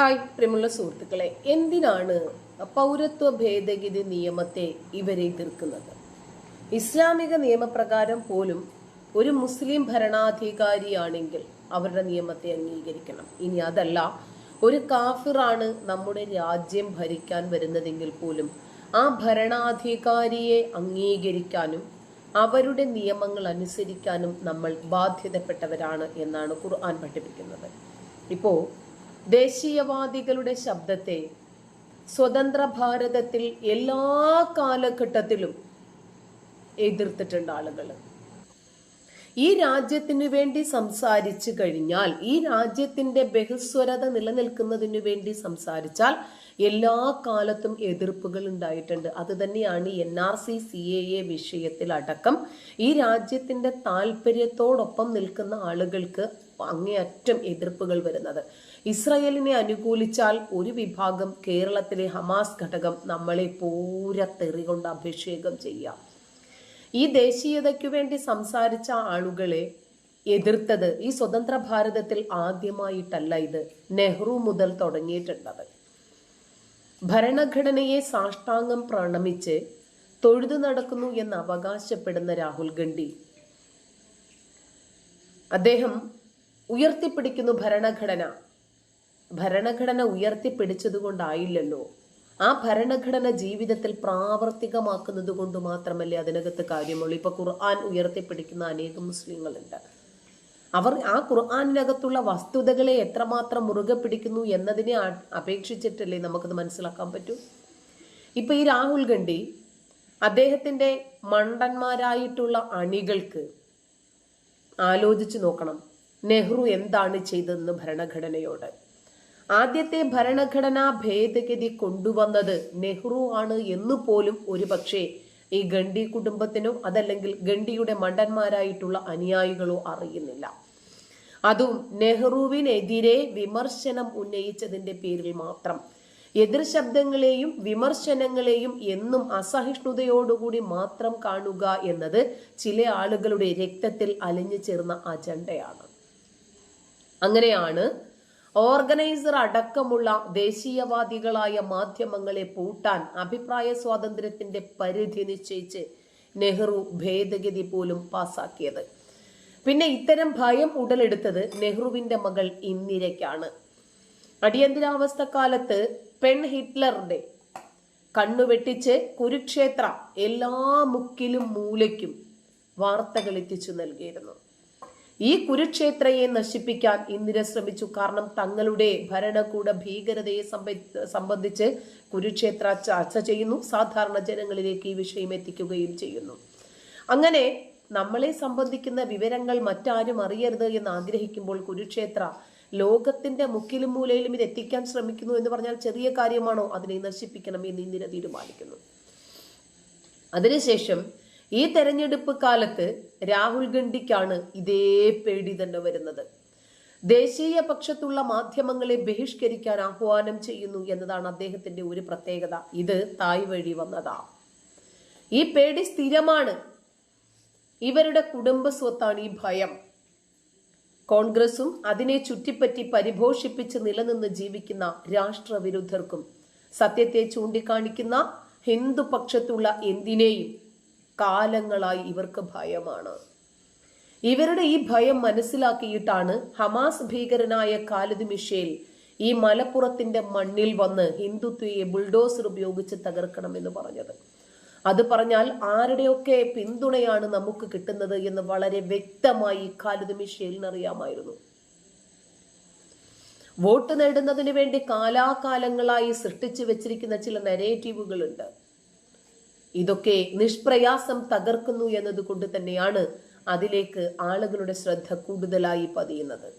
Hi പ്രിയമുള്ള സുഹൃത്തുക്കളെ എന്തിനാണ് പൗരത്വ ഭേദഗതി നിയമത്തെ ഇവരെ എതിർക്കുന്നത്? ഇസ്ലാമിക നിയമപ്രകാരം പോലും ഒരു മുസ്ലിം ഭരണാധികാരിയാണെങ്കിൽ അവരുടെ നിയമത്തെ അംഗീകരിക്കണം. ഇനി അതല്ല ഒരു കാഫിറാണ് നമ്മുടെ രാജ്യം ഭരിക്കാൻ വരുന്നതെങ്കിൽ പോലും ആ ഭരണാധികാരിയെ അംഗീകരിക്കാനും അവരുടെ നിയമങ്ങൾ അനുസരിക്കാനും നമ്മൾ ബാധ്യതപ്പെട്ടവരാണ് എന്നാണ് ഖുർആൻ പഠിപ്പിക്കുന്നത്. ഇപ്പോ ദേശീയവാദികളുടെ ശബ്ദത്തെ സ്വതന്ത്ര ഭാരതത്തിൽ എല്ലാ കാലഘട്ടത്തിലും എതിർത്തിട്ടുണ്ട് ആളുകൾ ഈ രാജ്യത്തിനു വേണ്ടി സംസാരിച്ചു കഴിഞ്ഞാൽ ഈ രാജ്യത്തിന്റെ ബഹുസ്വരത നിലനിൽക്കുന്നതിനു വേണ്ടി സംസാരിച്ചാൽ എല്ലാ കാലത്തും എതിർപ്പുകൾ ഉണ്ടായിട്ടുണ്ട്. അത് തന്നെയാണ് N R C C A A വിഷയത്തിൽ അടക്കം ഈ രാജ്യത്തിന്റെ താല്പര്യത്തോടൊപ്പം നിൽക്കുന്ന ആളുകൾക്ക് അങ്ങേയറ്റം എതിർപ്പുകൾ വരുന്നത്. ഇസ്രയേലിനെ അനുകൂലിച്ചാൽ ഒരു വിഭാഗം കേരളത്തിലെ ഹമാസ് ഘടകം നമ്മളെ പൂര തെറി കൊണ്ട് അഭിഷേകം ചെയ്യാം. ഈ ദേശീയതയ്ക്കു വേണ്ടി സംസാരിച്ച ആളുകളെ എതിർത്തത് ഈ സ്വതന്ത്ര ഭാരതത്തിൽ ആദ്യമായിട്ടല്ല ഇത്. നെഹ്റു മുതൽ തുടങ്ങിയിട്ടുള്ളത്. ഭരണഘടനയെ സാഷ്ടാംഗം പ്രണമിച്ച് തൊഴുതു നടക്കുന്നു എന്ന് അവകാശപ്പെടുന്ന രാഹുൽ ഗാന്ധി. അദ്ദേഹം ഉയർത്തിപ്പിടിക്കുന്നു ഭരണഘടന. ഭരണഘടന ഉയർത്തിപ്പിടിച്ചതുകൊണ്ടായില്ലല്ലോ. ആ ഭരണഘടന ജീവിതത്തിൽ പ്രാവർത്തികമാക്കുന്നത് കൊണ്ട് മാത്രമല്ലേ അതിനകത്ത് കാര്യമുള്ളൂ. ഇപ്പൊ ഖുർആൻ ഉയർത്തിപ്പിടിക്കുന്ന അനേകം മുസ്ലിങ്ങളുണ്ട്. അവർ ആ ഖുർആാനിനകത്തുള്ള വസ്തുതകളെ എത്രമാത്രം മുറുകെ പിടിക്കുന്നു എന്നതിനെ അപേക്ഷിച്ചിട്ടല്ലേ നമുക്കത് മനസ്സിലാക്കാൻ പറ്റൂ? ഇപ്പൊ ഈ രാഹുൽ ഗാന്ധി അദ്ദേഹത്തിന്റെ മണ്ടന്മാരായിട്ടുള്ള അണികൾക്ക് ആലോചിച്ചു നോക്കണം. നെഹ്റു എന്താണ് ചെയ്തതെന്ന് ഭരണഘടനയോട്? ആദ്യത്തെ ഭരണഘടനാ ഭേദഗതി കൊണ്ടുവന്നത് നെഹ്റു ആണ് എന്ന് പോലും ഒരുപക്ഷെ ഈ ഗണ്ഡി കുടുംബത്തിനോ അതല്ലെങ്കിൽ ഗണ്ഡിയുടെ മണ്ടന്മാരായിട്ടുള്ള അനുയായികളോ അറിയുന്നില്ല. അതും നെഹ്റുവിനെതിരെ വിമർശനം ഉന്നയിച്ചതിന്റെ പേരിൽ മാത്രം. എതിർ ശബ്ദങ്ങളെയും വിമർശനങ്ങളെയും എന്നും അസഹിഷ്ണുതയോടുകൂടി മാത്രം കാണുക എന്നത് ചില ആളുകളുടെ രക്തത്തിൽ അലിഞ്ഞു ചേർന്ന അജണ്ടയാണ്. അങ്ങനെയാണ് ഓർഗനൈസർ അടക്കമുള്ള ദേശീയവാദികളായ മാധ്യമങ്ങളെ പൂട്ടാൻ അഭിപ്രായ സ്വാതന്ത്ര്യത്തിന്റെ പരിധി നിശ്ചയിച്ച് നെഹ്റു ഭേദഗതി പോലും പാസാക്കിയത്. പിന്നെ ഇത്തരം ഭയം ഉടലെടുത്തത് നെഹ്റുവിന്റെ മകൾ ഇന്ദിരയ്ക്കാണ്. അടിയന്തരാവസ്ഥ കാലത്ത് പെൺ ഹിറ്റ്ലറുടെ കണ്ണുവെട്ടിച്ച് കുരുക്ഷേത്ര എല്ലാ മുക്കിലും മൂലയ്ക്കും വാർത്തകൾ എത്തിച്ചു നൽകിയിരുന്നു. ഈ കുരുക്ഷേത്രയെ നശിപ്പിക്കാൻ ഇന്ദിര ശ്രമിച്ചു. കാരണം തങ്ങളുടെ ഭരണകൂട ഭീകരതയെ സംബന്ധിച്ച് കുരുക്ഷേത്ര ചർച്ച ചെയ്യുന്നു. സാധാരണ ജനങ്ങളിലേക്ക് ഈ വിഷയം എത്തിക്കുകയും ചെയ്യുന്നു. അങ്ങനെ നമ്മളെ സംബന്ധിക്കുന്ന വിവരങ്ങൾ മറ്റാരും അറിയരുത് എന്ന് ആഗ്രഹിക്കുമ്പോൾ കുരുക്ഷേത്ര ലോകത്തിന്റെ മുക്കിലും മൂലയിലും ഇത് എത്തിക്കാൻ ശ്രമിക്കുന്നു എന്ന് പറഞ്ഞാൽ ചെറിയ കാര്യമാണോ? അതിനെ നശിപ്പിക്കണം എന്ന് ഇന്ദിര തീരുമാനിക്കുന്നു. അതിനുശേഷം ഈ തെരഞ്ഞെടുപ്പ് കാലത്ത് രാഹുൽ ഗാന്ധിക്കാണ് ഇതേ പേടി തന്നെ വരുന്നത്. ദേശീയ പക്ഷത്തുള്ള മാധ്യമങ്ങളെ ബഹിഷ്കരിക്കാൻ ആഹ്വാനം ചെയ്യുന്നു എന്നതാണ് അദ്ദേഹത്തിന്റെ ഒരു പ്രത്യേകത. ഇത് തായ് വഴി വന്നതാ. ഈ പേടി സ്ഥിരമാണ്. ഇവരുടെ കുടുംബ സ്വത്താണ് ഈ ഭയം. കോൺഗ്രസും അതിനെ ചുറ്റിപ്പറ്റി പരിഭോഷിപ്പിച്ച് നിലനിന്ന് ജീവിക്കുന്ന രാഷ്ട്രവിരുദ്ധർക്കും സത്യത്തെ ചൂണ്ടിക്കാണിക്കുന്ന ഹിന്ദു പക്ഷത്തുള്ള എന്തിനേയും കാലങ്ങളായി ഇവർക്ക് ഭയമാണ്. ഇവരുടെ ഈ ഭയം മനസ്സിലാക്കിയിട്ടാണ് ഹമാസ് ഭീകരനായ കാലിദ് മിഷേൽ ഈ മലപ്പുറത്തിന്റെ മണ്ണിൽ വന്ന് ഹിന്ദുത്വയെ ബുൾഡോസർ ഉപയോഗിച്ച് തകർക്കണമെന്ന് പറഞ്ഞത്. അത് പറഞ്ഞാൽ ആരുടെയൊക്കെ പിന്തുണയാണ് നമുക്ക് കിട്ടുന്നത് എന്ന് വളരെ വ്യക്തമായി കാലിദ് മിഷേലിന് അറിയാമായിരുന്നു വോട്ട് നേടുന്നതിന് വേണ്ടി കാലാകാലങ്ങളായി സൃഷ്ടിച്ചു വെച്ചിരിക്കുന്ന ചില നെറേറ്റീവുകളുണ്ട് ഇതൊക്കെ നിഷ്പ്രയാസം തകർക്കുന്നു എന്നതുകൊണ്ട് തന്നെയാണ് അതിലേക്ക് ആളുകളുടെ ശ്രദ്ധ കൂടുതലായി പതിയുന്നത്.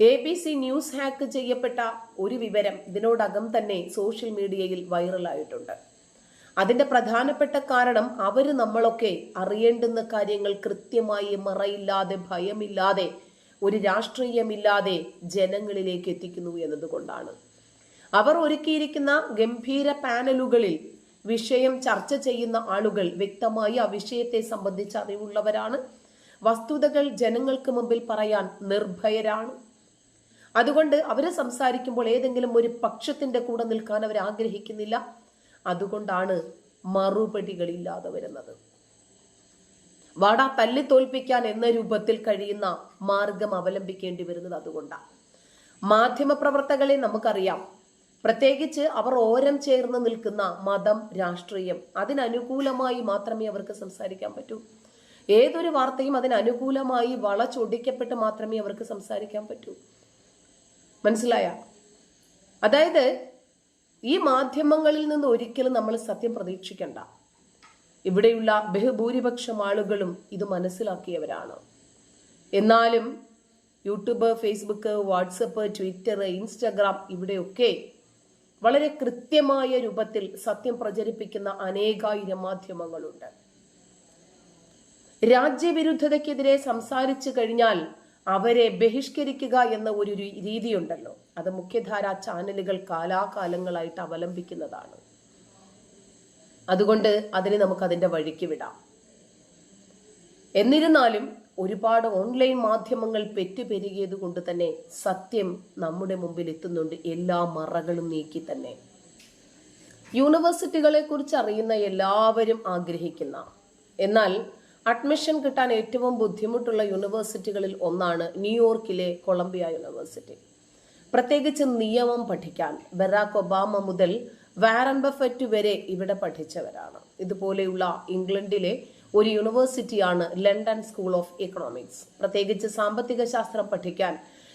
A B C news hack ചെയ്യപ്പെട്ട ഒരു വിവരം ഇതിനോടകം തന്നെ സോഷ്യൽ മീഡിയയിൽ വൈറലായിട്ടുണ്ട്. അതിന്റെ പ്രധാനപ്പെട്ട കാരണം അവർ നമ്മളൊക്കെ അറിയേണ്ടുന്ന കാര്യങ്ങൾ കൃത്യമായി മറയില്ലാതെ ഭയമില്ലാതെ ഒരു രാഷ്ട്രീയമില്ലാതെ ജനങ്ങളിലേക്ക് എത്തിക്കുന്നു എന്നതുകൊണ്ടാണ്. അവർ ഒരുക്കിയിരിക്കുന്ന ഗംഭീര പാനലുകളിൽ വിഷയം ചർച്ച ചെയ്യുന്ന ആളുകൾ വ്യക്തമായി ആ വിഷയത്തെ സംബന്ധിച്ച് അറിവുള്ളവരാണ്. വസ്തുതകൾ ജനങ്ങൾക്ക് മുമ്പിൽ പറയാൻ നിർഭയരാണ്. അതുകൊണ്ട് അവരെ സംസാരിക്കുമ്പോൾ ഏതെങ്കിലും ഒരു പക്ഷത്തിന്റെ കൂടെ നിൽക്കാൻ അവർ ആഗ്രഹിക്കുന്നില്ല. അതുകൊണ്ടാണ് മറുപടികളില്ലാതെ വരുന്നത്. വാട തല്ലി തോൽപ്പിക്കാൻ എന്ന രൂപത്തിൽ കഴിയുന്ന മാർഗം അവലംബിക്കേണ്ടി വരുന്നത് അതുകൊണ്ടാണ്. മാധ്യമപ്രവർത്തകളെ നമുക്കറിയാം പ്രത്യേകിച്ച് അവർ ഓരം ചേർന്ന് നിൽക്കുന്ന മതം രാഷ്ട്രീയം അതിനനുകൂലമായി മാത്രമേ അവർക്ക് സംസാരിക്കാൻ പറ്റൂ. ഏതൊരു വാർത്തയും അതിനനുകൂലമായി വളച്ചൊടിക്കപ്പെട്ട് മാത്രമേ അവർക്ക് സംസാരിക്കാൻ പറ്റൂ. മനസ്സിലായ? അതായത് ഈ മാധ്യമങ്ങളിൽ നിന്ന് ഒരിക്കലും നമ്മൾ സത്യം പ്രതീക്ഷിക്കണ്ട. ഇവിടെയുള്ള ബഹുഭൂരിപക്ഷം ആളുകളും ഇത് മനസ്സിലാക്കിയവരാണ്. എന്നാലും YouTube Facebook WhatsApp Twitter Instagram ഇവിടെയൊക്കെ വളരെ കൃത്യമായ രൂപത്തിൽ സത്യം പ്രചരിപ്പിക്കുന്ന അനേകായിരം മാധ്യമങ്ങളുണ്ട്. രാജ്യവിരുദ്ധതയ്ക്കെതിരെ സംസാരിച്ചു കഴിഞ്ഞാൽ അവരെ ബഹിഷ്കരിക്കുക എന്ന ഒരു രീതിയുണ്ടല്ലോ. അത് മുഖ്യധാരാ ചാനലുകൾ കാലാകാലങ്ങളായിട്ട് അവലംബിക്കുന്നതാണ്. അതുകൊണ്ട് അതിനെ നമുക്ക് അതിന്റെ വഴിക്ക് വിടാം. എന്നിരുന്നാലും ഒരുപാട് ഓൺലൈൻ മാധ്യമങ്ങൾ പെറ്റുപെരുകിയത് കൊണ്ട് തന്നെ സത്യം നമ്മുടെ മുമ്പിൽ എത്തുന്നുണ്ട് എല്ലാ മറകളും നീക്കി തന്നെ. യൂണിവേഴ്സിറ്റികളെ കുറിച്ച് അറിയുന്ന എല്ലാവരും ആഗ്രഹിക്കുന്ന എന്നാൽ അഡ്മിഷൻ കിട്ടാൻ ഏറ്റവും ബുദ്ധിമുട്ടുള്ള യൂണിവേഴ്സിറ്റികളിൽ ഒന്നാണ് ന്യൂയോർക്കിലെ കൊളംബിയ യൂണിവേഴ്സിറ്റി. പ്രത്യേകിച്ച് നിയമം പഠിക്കാൻ ബറാക് ഒബാമ മുതൽ വാരൻ ബഫറ്റ് വരെ ഇവിടെ പഠിച്ചവരാണ്. ഇതുപോലെയുള്ള ഇംഗ്ലണ്ടിലെ ഒരു യൂണിവേഴ്സിറ്റിയാണ് ലണ്ടൻ സ്കൂൾ ഓഫ് ഇക്കണോമിക്സ്. പ്രത്യേകിച്ച് സാമ്പത്തിക ശാസ്ത്രം പഠിക്കാൻ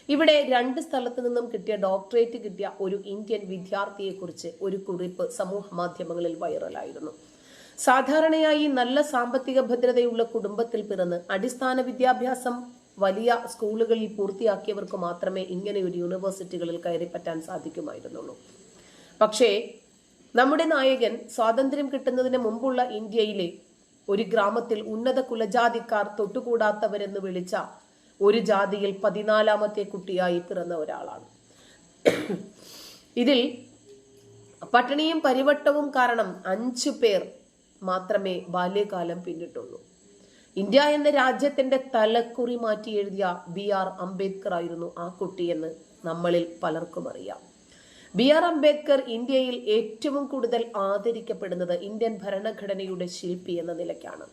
ഇവിടെ രണ്ട് സ്ഥലത്ത് നിന്നും കിട്ടിയ ഡോക്ടറേറ്റ് കിട്ടിയ ഒരു ഇന്ത്യൻ വിദ്യാർത്ഥിയെക്കുറിച്ച് ഒരു കുറിപ്പ് സമൂഹ മാധ്യമങ്ങളിൽ വൈറലായിരുന്നു. സാധാരണയായി നല്ല സാമ്പത്തിക ഭദ്രതയുള്ള കുടുംബത്തിൽ പിറന്ന് അടിസ്ഥാന വിദ്യാഭ്യാസം വലിയ സ്കൂളുകളിൽ പൂർത്തിയാക്കിയവർക്ക് മാത്രമേ ഇങ്ങനെ ഒരു യൂണിവേഴ്സിറ്റികളിൽ കയറിപ്പറ്റാൻ സാധിക്കുമായിരുന്നുള്ളൂ. പക്ഷേ നമ്മുടെ നായകൻ സ്വാതന്ത്ര്യം കിട്ടുന്നതിന് മുമ്പുള്ള ഇന്ത്യയിലെ ഒരു ഗ്രാമത്തിൽ ഉന്നത കുലജാതിക്കാർ തൊട്ടുകൂടാത്തവരെന്ന് വിളിച്ച ഒരു ജാതിയിൽ പതിനാലാമത്തെ കുട്ടിയായി പിറന്ന ഒരാളാണ്. ഇതിൽ പട്ടിണിയും പരിവട്ടവും കാരണം അഞ്ചു പേർ മാത്രമേ ബാല്യകാലം പിന്നിട്ടുള്ളൂ. ഇന്ത്യ എന്ന രാജ്യത്തിന്റെ തലക്കുറി മാറ്റി എഴുതിയ ബി ആർ അംബേദ്കർ ആയിരുന്നു ആ കുട്ടിയെന്ന് നമ്മളിൽ പലർക്കും അറിയാം. ബി ആർ അംബേദ്കർ ഇന്ത്യയിൽ ഏറ്റവും കൂടുതൽ ആദരിക്കപ്പെടുന്നത് ഇന്ത്യൻ ഭരണഘടനയുടെ ശില്പി എന്ന നിലയ്ക്കാണ്.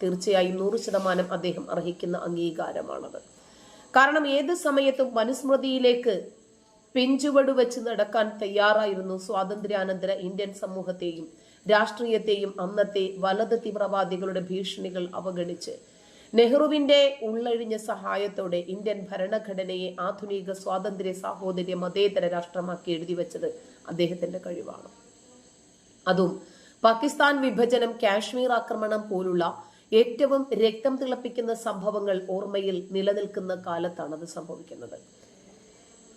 തീർച്ചയായും നൂറ് ശതമാനം അദ്ദേഹം അർഹിക്കുന്ന അംഗീകാരമാണത്. കാരണം ഏത് സമയത്തും മനുസ്മൃതിയിലേക്ക് പിഞ്ചുവടു വെച്ച് നടക്കാൻ തയ്യാറായിരുന്നു സ്വാതന്ത്ര്യാനന്തര ഇന്ത്യൻ സമൂഹത്തെയും രാഷ്ട്രീയത്തെയും അന്നത്തെ വലത് തീവ്രവാദികളുടെ ഭീഷണികൾ അവഗണിച്ച് നെഹ്റുവിന്റെ ഉള്ളഴിഞ്ഞ സഹായത്തോടെ ഇന്ത്യൻ ഭരണഘടനയെ ആധുനിക സ്വാതന്ത്ര്യ സാഹോദര്യ മതേതര രാഷ്ട്രമാക്കി എഴുതി വെച്ചത് അദ്ദേഹത്തിന്റെ കഴിവാണ്. അതും പാകിസ്ഥാൻ വിഭജനം കാശ്മീർ ആക്രമണം പോലുള്ള ഏറ്റവും രക്തം തിളപ്പിക്കുന്ന സംഭവങ്ങൾ ഓർമ്മയിൽ നിലനിൽക്കുന്ന കാലത്താണ് അത് സംഭവിക്കുന്നത്.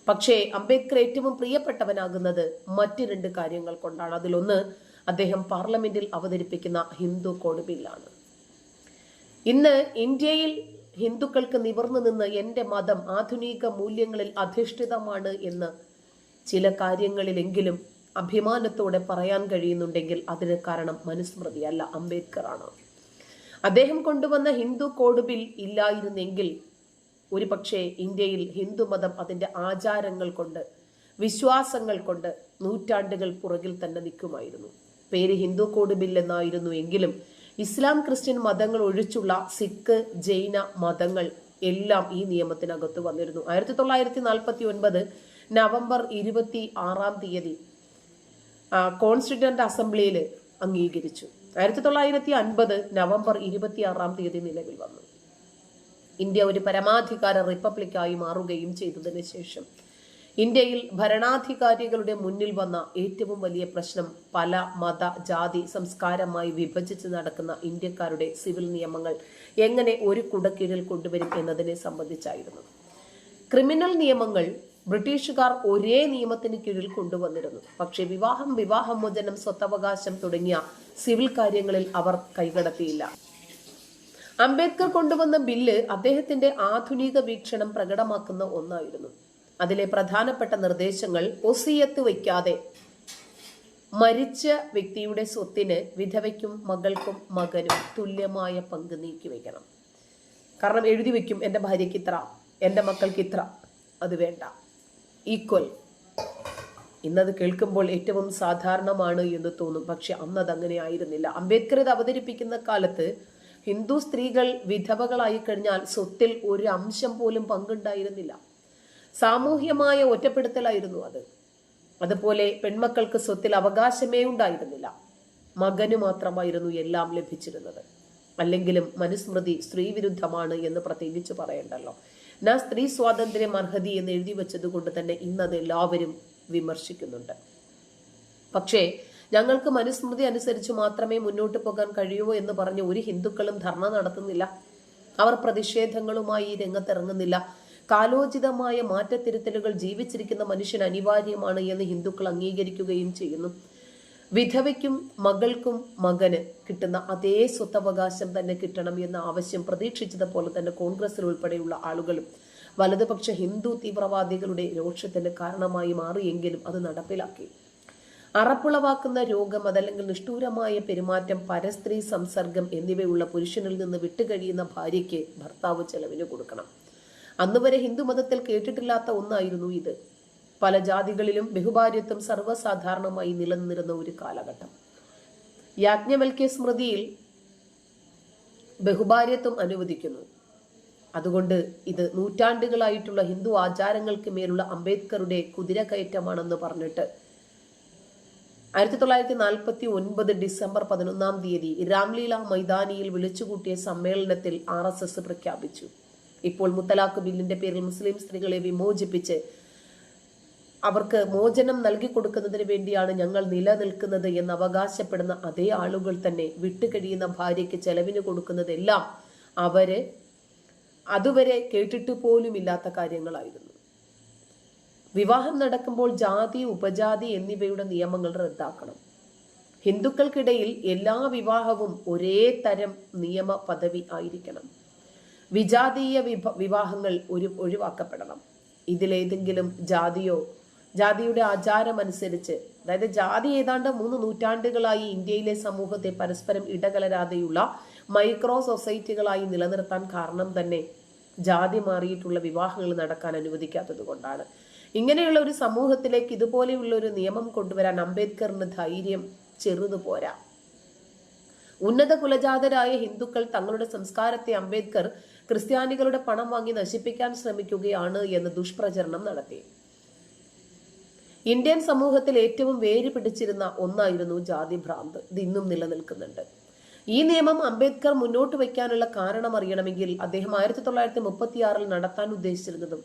പക്ഷേ അംബേദ്കർ ഏറ്റവും പ്രിയപ്പെട്ടവനാകുന്നത് മറ്റു രണ്ട് കാര്യങ്ങൾ കൊണ്ടാണ്. അതിലൊന്ന് അദ്ദേഹം പാർലമെന്റിൽ അവതരിപ്പിക്കുന്ന ഹിന്ദു കോഡ് ബില്ലാണ് ഇന്ന് ഇന്ത്യയിൽ ഹിന്ദുക്കൾക്ക് നിവർന്നു നിന്ന് എന്റെ മതം ആധുനിക മൂല്യങ്ങളിൽ അധിഷ്ഠിതമാണ് എന്ന് ചില കാര്യങ്ങളിലെങ്കിലും അഭിമാനത്തോടെ പറയാൻ കഴിയുന്നുണ്ടെങ്കിൽ അതിന് കാരണം മനുസ്മൃതി അല്ല അംബേദ്കർ ആണ് അദ്ദേഹം കൊണ്ടുവന്ന ഹിന്ദു കോഡ് ബിൽ ഇല്ലായിരുന്നെങ്കിൽ ഒരു പക്ഷേ ഇന്ത്യയിൽ ഹിന്ദുമതം അതിന്റെ ആചാരങ്ങൾ കൊണ്ട് വിശ്വാസങ്ങൾ കൊണ്ട് നൂറ്റാണ്ടുകൾ പുറകിൽ തന്നെ നിൽക്കുമായിരുന്നു. പേര് ഹിന്ദു കോഡ് ബിൽ എന്നായിരുന്നു എങ്കിലും ഇസ്ലാം ക്രിസ്ത്യൻ മതങ്ങൾ ഒഴിച്ചുള്ള സിഖ് ജൈന മതങ്ങൾ എല്ലാം ഈ നിയമത്തിനകത്ത് വന്നിരുന്നു. ആയിരത്തി തൊള്ളായിരത്തി നാൽപ്പത്തി ഒൻപത് നവംബർ ഇരുപത്തി ആറാം തീയതി കോൺസ്റ്റിറ്റ്യൂന്റ് അസംബ്ലിയിൽ അംഗീകരിച്ചു. ആയിരത്തി തൊള്ളായിരത്തി അൻപത് നവംബർ ഇരുപത്തി ആറാം തീയതി നിലവിൽ വന്നു. ഇന്ത്യ ഒരു പരമാധികാര റിപ്പബ്ലിക്കായി മാറുകയും ചെയ്തതിന് ശേഷം ഇന്ത്യയിൽ ഭരണാധികാരികളുടെ മുന്നിൽ വന്ന ഏറ്റവും വലിയ പ്രശ്നം പല മത ജാതി സംസ്കാരമായി വിഭജിച്ച് നടക്കുന്ന ഇന്ത്യക്കാരുടെ സിവിൽ നിയമങ്ങൾ എങ്ങനെ ഒരു കുടക്കീഴിൽ കൊണ്ടുവരും എന്നതിനെ സംബന്ധിച്ചായിരുന്നു. ക്രിമിനൽ നിയമങ്ങൾ ബ്രിട്ടീഷുകാർ ഒരേ നിയമത്തിന് കീഴിൽ കൊണ്ടുവന്നിരുന്നു. പക്ഷേ വിവാഹം വിവാഹമോചനം സ്വത്തവകാശം തുടങ്ങിയ സിവിൽ കാര്യങ്ങളിൽ അവർ കൈകടത്തിയില്ല. അംബേദ്കർ കൊണ്ടുവന്ന ബില്ല് അദ്ദേഹത്തിന്റെ ആധുനിക വീക്ഷണം പ്രകടമാക്കുന്ന ഒന്നായിരുന്നു. അതിലെ പ്രധാനപ്പെട്ട നിർദ്ദേശങ്ങൾ ഒസിയത്ത് വയ്ക്കാതെ മരിച്ച വ്യക്തിയുടെ സ്വത്തിന് വിധവയ്ക്കും മകൾക്കും മകനും തുല്യമായ പങ്ക് നീക്കി വയ്ക്കണം. കാരണം എഴുതി വയ്ക്കും എന്റെ ഭാര്യയ്ക്ക് ഇത്ര എന്റെ മക്കൾക്ക് ഇത്ര അത് വേണ്ട. ഈക്വൽ ഇന്നത് കേൾക്കുമ്പോൾ ഏറ്റവും സാധാരണമാണ് എന്ന് തോന്നും. പക്ഷെ അന്ന് അതങ്ങനെ ആയിരുന്നില്ല. അംബേദ്കർ ഇത് അവതരിപ്പിക്കുന്ന കാലത്ത് ഹിന്ദു സ്ത്രീകൾ വിധവകളായി കഴിഞ്ഞാൽ സ്വത്തിൽ ഒരു അംശം പോലും പങ്കുണ്ടായിരുന്നില്ല. സാമൂഹ്യമായ ഒറ്റപ്പെടുത്തലായിരുന്നു അത്. അതുപോലെ പെൺമക്കൾക്ക് സ്വത്തിൽ അവകാശമേ ഉണ്ടായിരുന്നില്ല. മകന് മാത്രമായിരുന്നു എല്ലാം ലഭിച്ചിരുന്നത്. അല്ലെങ്കിലും മനുസ്മൃതി സ്ത്രീവിരുദ്ധമാണ് എന്ന് പ്രത്യേകിച്ച് പറയണ്ടല്ലോ. ഞാൻ സ്ത്രീ സ്വാതന്ത്ര്യം അർഹതി എന്ന് എഴുതി വെച്ചത് കൊണ്ട് തന്നെ ഇന്നത് എല്ലാവരും വിമർശിക്കുന്നുണ്ട്. പക്ഷേ ഞങ്ങൾക്ക് മനുസ്മൃതി അനുസരിച്ച് മാത്രമേ മുന്നോട്ട് പോകാൻ കഴിയൂ എന്ന് പറഞ്ഞ് ഒരു ഹിന്ദുക്കളും ധർണ നടത്തുന്നില്ല. അവർ പ്രതിഷേധങ്ങളുമായി രംഗത്തിറങ്ങുന്നില്ല. കാലോചിതമായ മാറ്റത്തിരുത്തലുകൾ ജീവിച്ചിരിക്കുന്ന മനുഷ്യൻ അനിവാര്യമാണ് എന്ന് ഹിന്ദുക്കൾ അംഗീകരിക്കുകയും ചെയ്യുന്നു. വിധവയ്ക്കും മകൾക്കും മകന് കിട്ടുന്ന അതേ സ്വത്തവകാശം തന്നെ കിട്ടണം എന്ന ആവശ്യം പ്രതീക്ഷിച്ചതുപോലെ തന്നെ കോൺഗ്രസിൽ ഉൾപ്പെടെയുള്ള ആളുകളും വലതുപക്ഷ ഹിന്ദു തീവ്രവാദികളുടെ രോക്ഷത്തിന് കാരണമായി മാറിയെങ്കിലും അത് നടപ്പിലാക്കി. അറപ്പുളവാക്കുന്ന രോഗം അതല്ലെങ്കിൽ നിഷ്ഠൂരമായ പെരുമാറ്റം പരസ്ത്രീ സംസർഗം എന്നിവയുള്ള പുരുഷനിൽ നിന്ന് വിട്ടുകഴിയുന്ന ഭാര്യയ്ക്ക് ഭർത്താവ് ചെലവിന് കൊടുക്കണം. അന്നുവരെ ഹിന്ദുമതത്തിൽ കേട്ടിട്ടില്ലാത്ത ഒന്നായിരുന്നു ഇത്. പല ജാതികളിലും ബഹുഭാര്യത്വം സർവസാധാരണമായി നിലനിന്നിരുന്ന ഒരു കാലഘട്ടം. യാജ്ഞവൽക്യ സ്മൃതിയിൽ ബഹുഭാര്യത്വം അനുവദിക്കുന്നു. അതുകൊണ്ട് ഇത് നൂറ്റാണ്ടുകളായിട്ടുള്ള ഹിന്ദു ആചാരങ്ങൾക്ക് മേലുള്ള അംബേദ്കറുടെ കുതിരകയറ്റമാണെന്ന് പറഞ്ഞിട്ട് ആയിരത്തി തൊള്ളായിരത്തി നാൽപ്പത്തി ഒൻപത് ഡിസംബർ പതിനൊന്നാം തീയതി രാംലീല മൈതാനിയിൽ വിളിച്ചുകൂട്ടിയ സമ്മേളനത്തിൽ ആർ എസ് എസ് പ്രഖ്യാപിച്ചു. ഇപ്പോൾ മുത്തലാഖ് ബില്ലിന്റെ പേരിൽ മുസ്ലിം സ്ത്രീകളെ വിമോചിപ്പിച്ച് അവർക്ക് മോചനം നൽകി കൊടുക്കുന്നതിന് വേണ്ടിയാണ് ഞങ്ങൾ നിലനിൽക്കുന്നത് എന്ന് അവകാശപ്പെടുന്ന അതേ ആളുകൾ തന്നെ വിട്ടുകഴിയുന്ന ഭാര്യയ്ക്ക് ചെലവിന് കൊടുക്കുന്നതെല്ലാം അവരെ അതുവരെ കേട്ടിട്ട് പോലും ഇല്ലാത്ത കാര്യങ്ങളായിരുന്നു. വിവാഹം നടക്കുമ്പോൾ ജാതി ഉപജാതി എന്നിവയുടെ നിയമങ്ങൾ റദ്ദാക്കണം. ഹിന്ദുക്കൾക്കിടയിൽ എല്ലാ വിവാഹവും ഒരേ തരം നിയമ പദവി ആയിരിക്കണം. വിജാതീയ വിവാഹങ്ങൾ ഒരു ഒഴിവാക്കപ്പെടണം. ഇതിലേതെങ്കിലും ജാതിയോ ജാതിയുടെ ആചാരമനുസരിച്ച് അതായത് ജാതി ഏതാണ്ട് മൂന്ന് നൂറ്റാണ്ടുകളായി ഇന്ത്യയിലെ സമൂഹത്തെ പരസ്പരം ഇടകലരാതെയുള്ള മൈക്രോ സൊസൈറ്റികളായി നിലനിർത്താൻ കാരണം തന്നെ ജാതി മാറിയിട്ടുള്ള വിവാഹങ്ങൾ നടക്കാൻ അനുവദിക്കാത്തത് കൊണ്ടാണ്. ഇങ്ങനെയുള്ള ഒരു സമൂഹത്തിലേക്ക് ഇതുപോലെയുള്ള ഒരു നിയമം കൊണ്ടുവരാൻ അംബേദ്കറിന് ധൈര്യം ചെറുതു പോരാ. ഉന്നത കുലജാതരായ ഹിന്ദുക്കൾ തങ്ങളുടെ സംസ്കാരത്തെ അംബേദ്കർ ക്രിസ്ത്യാനികളുടെ പണം വാങ്ങി നശിപ്പിക്കാൻ ശ്രമിക്കുകയാണ് എന്ന് ദുഷ്പ്രചരണം നടത്തി. ഇന്ത്യൻ സമൂഹത്തിൽ ഏറ്റവും വേര് പിടിച്ചിരുന്ന ഒന്നായിരുന്നു ജാതി ഭ്രാന്ത്. ഇത് ഇന്നും നിലനിൽക്കുന്നുണ്ട്. ഈ നിയമം അംബേദ്കർ മുന്നോട്ട് വയ്ക്കാനുള്ള കാരണം അറിയണമെങ്കിൽ അദ്ദേഹം ആയിരത്തി തൊള്ളായിരത്തി മുപ്പത്തിയാറിൽ നടത്താൻ ഉദ്ദേശിച്ചിരുന്നതും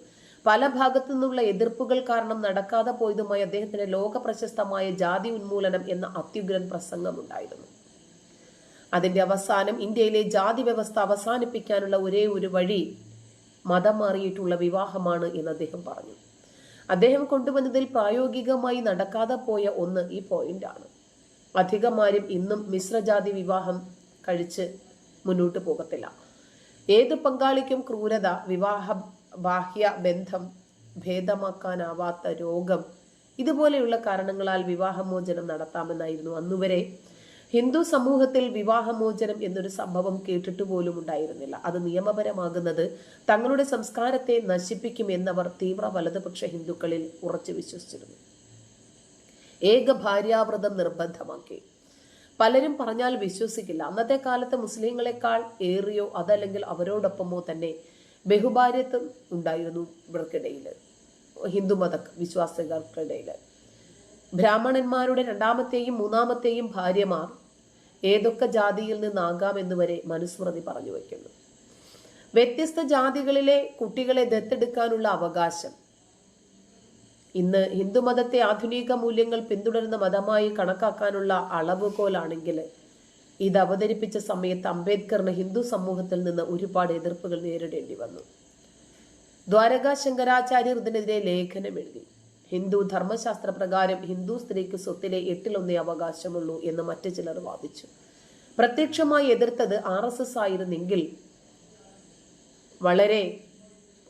പല ഭാഗത്തു നിന്നുള്ള എതിർപ്പുകൾ കാരണം നടക്കാതെ പോയതുമായി അദ്ദേഹത്തിന്റെ ലോക പ്രശസ്തമായ ജാതി ഉന്മൂലനം എന്ന അത്യുഗ്രൻ പ്രസംഗമുണ്ടായിരുന്നു അതിന്റെ അവസാനം ഇന്ത്യയിലെ ജാതി വ്യവസ്ഥ അവസാനിപ്പിക്കാനുള്ള ഒരേ ഒരു വഴി മതം മാറിയിട്ടുള്ള വിവാഹമാണ് എന്ന് അദ്ദേഹം പറഞ്ഞു. അദ്ദേഹം കൊണ്ടുവന്നതിൽ പ്രായോഗികമായി നടക്കാതെ പോയ ഒന്ന് ഈ പോയിന്റാണ് അധികമാരും ഇന്നും മിശ്രജാതി വിവാഹം കഴിച്ച് മുന്നോട്ട് പോകത്തില്ല. ഏത് പങ്കാളിക്കും ക്രൂരത വിവാഹ ബാഹ്യ ബന്ധം ഭേദമാക്കാനാവാത്ത രോഗം ഇതുപോലെയുള്ള കാരണങ്ങളാൽ വിവാഹമോചനം നടത്താമെന്നായിരുന്നു അന്നുവരെ ഹിന്ദു സമൂഹത്തിൽ വിവാഹമോചനം എന്നൊരു സംഭവം കേട്ടിട്ട് പോലും ഉണ്ടായിരുന്നില്ല. അത് നിയമപരമാകുന്നത് തങ്ങളുടെ സംസ്കാരത്തെ നശിപ്പിക്കുമെന്നവർ തീവ്ര വലതുപക്ഷ ഹിന്ദുക്കളിൽ ഉറച്ചു വിശ്വസിച്ചിരുന്നു. ഏക ഭാര്യാവ്രതം നിർബന്ധമാക്കി. പലരും പറഞ്ഞാൽ വിശ്വസിക്കില്ല. അന്നത്തെ കാലത്ത് മുസ്ലിങ്ങളെക്കാൾ ഏറിയോ അതല്ലെങ്കിൽ അവരോടൊപ്പമോ തന്നെ ബഹുഭാര്യത്വം ഉണ്ടായിരുന്നു ഇവർക്കിടയിൽ ഹിന്ദുമത വിശ്വാസികൾക്കിടയിൽ ബ്രാഹ്മണന്മാരുടെ രണ്ടാമത്തെയും മൂന്നാമത്തെയും ഭാര്യമാർ ഏതൊക്കെ ജാതിയിൽ നിന്നാകാമെന്ന് വരെ മനുസ്മൃതി പറഞ്ഞു വയ്ക്കുന്നു. വ്യത്യസ്ത ജാതികളിലെ കുട്ടികളെ ദത്തെടുക്കാനുള്ള അവകാശം. ഇന്ന് ഹിന്ദുമതത്തെ ആധുനിക മൂല്യങ്ങൾ പിന്തുടരുന്ന മതമായി കണക്കാക്കാനുള്ള അളവുകോലാണെങ്കിൽ ഇത് അവതരിപ്പിച്ച സമയത്ത് അംബേദ്കറിന് ഹിന്ദു സമൂഹത്തിൽ നിന്ന് ഒരുപാട് എതിർപ്പുകൾ നേരിടേണ്ടി വന്നു. ദ്വാരക ശങ്കരാചാര്യർ ഇതിനെതിരെ ലേഖനം എഴുതി. ഹിന്ദു ധർമ്മശാസ്ത്ര പ്രകാരം ഹിന്ദു സ്ത്രീക്ക് സ്വത്തിലെ എട്ടിലൊന്നേ അവകാശമുള്ളൂ എന്ന് മറ്റു ചിലർ വാദിച്ചു. പ്രത്യക്ഷമായി എതിർത്തത് ആർ എസ് എസ് ആയിരുന്നെങ്കിൽ വളരെ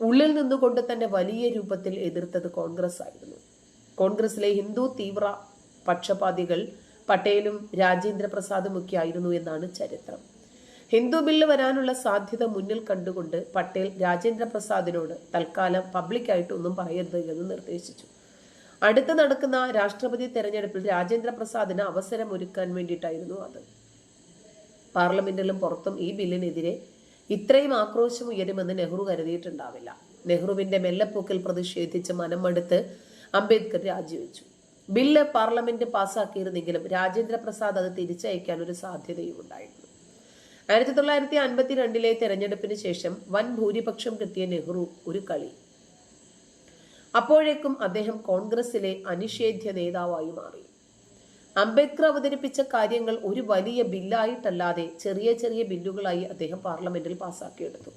ഉള്ളിൽ നിന്നുകൊണ്ട് തന്നെ വലിയ രൂപത്തിൽ എതിർത്തത് കോൺഗ്രസ് ആയിരുന്നു. കോൺഗ്രസിലെ ഹിന്ദു തീവ്ര പക്ഷപാതികൾ പട്ടേലും രാജേന്ദ്ര പ്രസാദും ഒക്കെ ആയിരുന്നു എന്നാണ് ചരിത്രം. ഹിന്ദു ബില്ല് വരാനുള്ള സാധ്യത മുന്നിൽ കണ്ടുകൊണ്ട് പട്ടേൽ രാജേന്ദ്ര പ്രസാദിനോട് തൽക്കാലം പബ്ലിക്കായിട്ടൊന്നും പറയരുത് എന്ന് നിർദ്ദേശിച്ചു. അടുത്ത് നടക്കുന്ന രാഷ്ട്രപതി തെരഞ്ഞെടുപ്പിൽ രാജേന്ദ്ര പ്രസാദിന് അവസരം ഒരുക്കാൻ വേണ്ടിയിട്ടായിരുന്നു അത്. പാർലമെന്റിലും പുറത്തും ഈ ബില്ലിനെതിരെ ഇത്രയും ആക്രോശം ഉയരുമെന്ന് നെഹ്റു കരുതിയിട്ടുണ്ടാവില്ല. നെഹ്റുവിന്റെ മെല്ലപ്പോക്കിൽ പ്രതിഷേധിച്ച് മനമെടുത്ത് അംബേദ്കർ രാജിവെച്ചു. ബില്ല് പാർലമെന്റ് പാസ്സാക്കിയിരുന്നെങ്കിലും രാജേന്ദ്ര പ്രസാദ് അത് തിരിച്ചയക്കാൻ ഒരു സാധ്യതയും ഉണ്ടായിരുന്നു. ആയിരത്തി തൊള്ളായിരത്തി അൻപത്തിരണ്ടിലെ തെരഞ്ഞെടുപ്പിന് ശേഷം വൻ ഭൂരിപക്ഷം കിട്ടിയ നെഹ്റു ഒരു കളി അപ്പോഴേക്കും അദ്ദേഹം കോൺഗ്രസിലെ അനിഷേധ്യ നേതാവായി മാറി. അംബേദ്കർ അവതരിപ്പിച്ച കാര്യങ്ങൾ ഒരു വലിയ ബില്ലായിട്ടല്ലാതെ ചെറിയ ചെറിയ ബില്ലുകളായി അദ്ദേഹം പാർലമെന്റിൽ പാസാക്കിയെടുത്തു.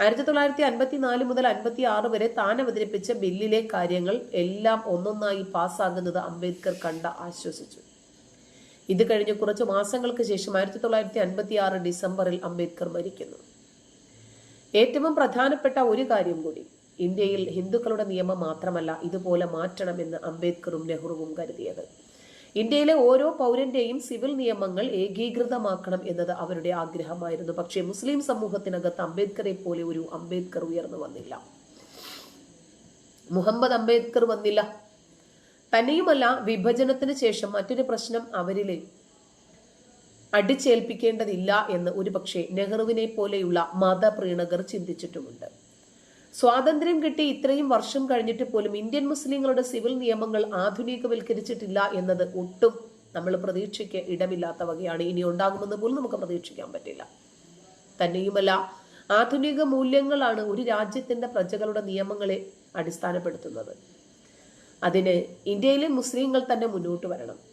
ആയിരത്തി തൊള്ളായിരത്തി അൻപത്തി നാല് മുതൽ അൻപത്തി ആറ് വരെ താൻ അവതരിപ്പിച്ച ബില്ലിലെ കാര്യങ്ങൾ എല്ലാം ഒന്നൊന്നായി പാസ്സാകുന്നത് അംബേദ്കർ കണ്ട ആശ്വസിച്ചു. ഇത് കഴിഞ്ഞ് കുറച്ച് മാസങ്ങൾക്ക് ശേഷം ആയിരത്തി തൊള്ളായിരത്തി അൻപത്തി ആറ് ഡിസംബറിൽ അംബേദ്കർ മരിക്കുന്നു. ഏറ്റവും പ്രധാനപ്പെട്ട ഒരു കാര്യം കൂടി ഇന്ത്യയിൽ ഹിന്ദുക്കളുടെ നിയമം മാത്രമല്ല ഇതുപോലെ മാറ്റണമെന്ന് അംബേദ്കറും നെഹ്റുവും കരുതിയത്. ഇന്ത്യയിലെ ഓരോ പൗരന്റെയും സിവിൽ നിയമങ്ങൾ ഏകീകൃതമാക്കണം എന്നത് അവരുടെ ആഗ്രഹമായിരുന്നു. പക്ഷേ മുസ്ലിം സമൂഹത്തിനകത്ത് അംബേദ്കറെ പോലെ ഒരു അംബേദ്കർ ഉയർന്നു വന്നില്ല. മുഹമ്മദ് അംബേദ്കർ വന്നില്ല. തന്നെയുമല്ല വിഭജനത്തിന് ശേഷം മറ്റൊരു പ്രശ്നം അവരിലെ അടിച്ചേൽപ്പിക്കേണ്ടതില്ല എന്ന് ഒരുപക്ഷെ നെഹ്റുവിനെ പോലെയുള്ള മതപ്രീണകർ ചിന്തിച്ചിട്ടുമുണ്ട്. സ്വാതന്ത്ര്യം കിട്ടി ഇത്രയും വർഷം കഴിഞ്ഞിട്ട് പോലും ഇന്ത്യൻ മുസ്ലിങ്ങളുടെ സിവിൽ നിയമങ്ങൾ ആധുനികവൽക്കരിച്ചിട്ടില്ല എന്നത് ഒട്ടും നമ്മൾ പ്രതീക്ഷയ്ക്ക് ഇടമില്ലാത്ത വകയാണ്. ഇനി ഉണ്ടാകുമെന്ന് പോലും നമുക്ക് പ്രതീക്ഷിക്കാൻ പറ്റില്ല. തന്നെയുമല്ല ആധുനിക മൂല്യങ്ങളാണ് ഒരു രാജ്യത്തിന്റെ പ്രജകളുടെ നിയമങ്ങളെ അടിസ്ഥാനപ്പെടുത്തുന്നത്. അതിന് ഇന്ത്യയിലെ മുസ്ലിങ്ങൾ തന്നെ മുന്നോട്ട് വരണം.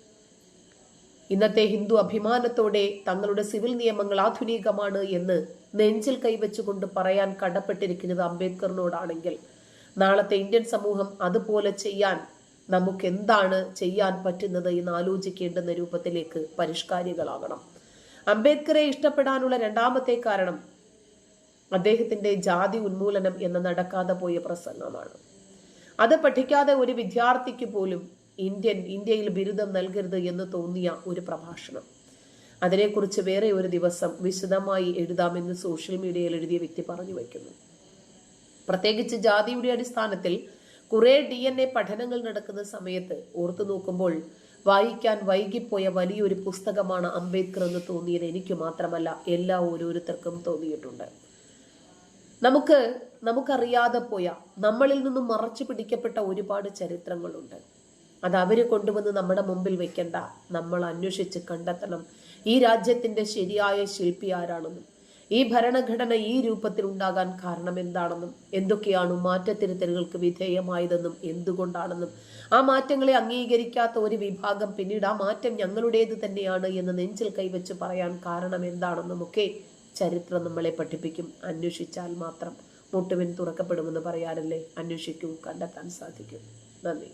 ഇന്നത്തെ ഹിന്ദു അഭിമാനത്തോടെ തങ്ങളുടെ സിവിൽ നിയമങ്ങൾ ആധുനികമാണ് എന്ന് നെഞ്ചിൽ കൈവച്ചുകൊണ്ട് പറയാൻ കടപ്പെട്ടിരിക്കുന്നത് അംബേദ്കറിനോടാണെങ്കിൽ. നാളത്തെ ഇന്ത്യൻ സമൂഹം അതുപോലെ ചെയ്യാൻ നമുക്ക് എന്താണ് ചെയ്യാൻ പറ്റുന്നത് എന്ന് ആലോചിക്കേണ്ടുന്ന രൂപത്തിലേക്ക് പരിഷ്കാരികളാകണം. അംബേദ്കറെ ഇഷ്ടപ്പെടാനുള്ള രണ്ടാമത്തെ കാരണം അദ്ദേഹത്തിന്റെ ജാതി ഉന്മൂലനം എന്ന നടക്കാതെ പോയ പ്രസംഗമാണ്. അത് പഠിക്കാതെ ഒരു വിദ്യാർത്ഥിക്ക് പോലും ഇന്ത്യൻ ഇന്ത്യയിൽ ബിരുദം നൽകരുത് എന്ന് തോന്നിയ ഒരു പ്രഭാഷണം. അതിനെക്കുറിച്ച് വേറെ ഒരു ദിവസം വിശദമായി എഴുതാമെന്ന് സോഷ്യൽ മീഡിയയിൽ എഴുതിയ വ്യക്തി പറഞ്ഞു വയ്ക്കുന്നു. പ്രത്യേകിച്ച് ജാതിയുടെ അടിസ്ഥാനത്തിൽ കുറെ ഡി എൻ എ പഠനങ്ങൾ നടക്കുന്ന സമയത്ത് ഓർത്തു നോക്കുമ്പോൾ വായിക്കാൻ വൈകിപ്പോയ വലിയൊരു പുസ്തകമാണ് അംബേദ്കർ എന്ന് തോന്നിയത് എനിക്ക് മാത്രമല്ല എല്ലാ ഓരോരുത്തർക്കും തോന്നിയിട്ടുണ്ട്. നമുക്ക് നമുക്കറിയാതെ പോയ നമ്മളിൽ നിന്നും മറച്ചു പിടിക്കപ്പെട്ട ഒരുപാട് ചരിത്രങ്ങളുണ്ട്. അത് അവർ കൊണ്ടുവന്ന് നമ്മുടെ മുമ്പിൽ വെക്കണ്ട. നമ്മൾ അന്വേഷിച്ച് കണ്ടെത്തണം. ഈ രാജ്യത്തിന്റെ ശരിയായ ശില്പി ആരാണെന്നും ഈ ഭരണഘടന ഈ രൂപത്തിൽ ഉണ്ടാകാൻ കാരണം എന്താണെന്നും എന്തൊക്കെയാണ് മാറ്റത്തിരുത്തലുകൾക്ക് വിധേയമായതെന്നും എന്തുകൊണ്ടാണെന്നും ആ മാറ്റങ്ങളെ അംഗീകരിക്കാത്ത ഒരു വിഭാഗം പിന്നീട് ആ മാറ്റം ഞങ്ങളുടേത് തന്നെയാണ് എന്ന് നെഞ്ചിൽ കൈവച്ച് പറയാൻ കാരണം എന്താണെന്നും ഒക്കെ ചരിത്രം നമ്മളെ പഠിപ്പിക്കും. അന്വേഷിച്ചാൽ മാത്രം മുട്ടുവിൻ തുറക്കപ്പെടുമെന്ന് പറയാറില്ലേ അന്വേഷിക്കൂ കണ്ടെത്താൻ സാധിക്കും. നന്ദി.